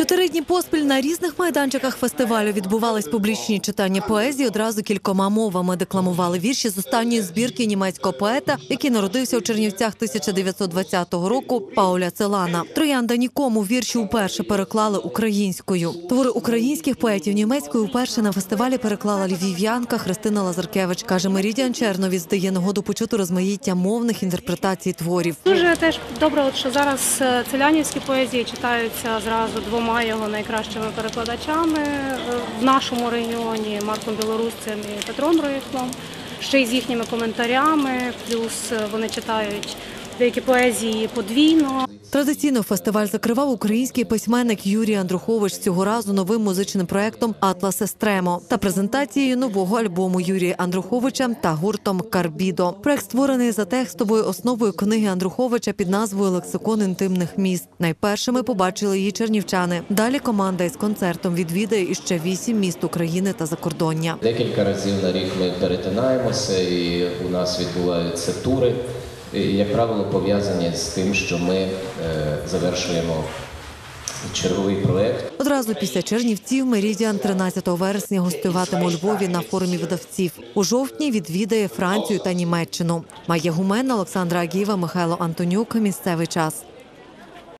Чотири дні поспіль на різних майданчиках фестивалю відбувались публічні читання поезії одразу кількома мовами. Декламували вірші з останньої збірки німецького поета, який народився у Чернівцях 1920 року. Пауля Целана. Троянда нікому вірші уперше переклали українською. Твори українських поетів німецькою вперше на фестивалі переклала львів'янка Христина Лазаркевич. каже Мерідіан Черновіць дає нагоду почути розмаїття мовних інтерпретацій творів. Дуже теж добре, от що зараз е, селянівські поезії читаються зразу двома його найкращими перекладачами е, в нашому регіоні Марком Білорусцем і Петром Роїхлом, ще й з їхніми коментарями. Плюс е, вони читають деякі поезії подвійно. Традиційно фестиваль закривав український письменник Юрій Андрухович цього разу новим музичним проектом Атлас Естремо та презентацією нового альбому Юрія Андруховича та гуртом Карбідо. Проект створений за текстовою основою книги Андруховича під назвою Лексикон інтимних міст. Найпершими побачили її чернівчани. Далі команда із концертом відвідає іще вісім міст України та закордоння. Декілька разів на рік ми перетинаємося, і у нас відбуваються тури, як правило, пов'язані з тим, що ми е, завершуємо черговий проект. Одразу після Чернівців Мерідіан 13 вересня гостюватиме у Львові на форумі видавців. У жовтні відвідає Францію та Німеччину. Має Гумен, Олександра Агієва, Михайло Антонюк. Місцевий час.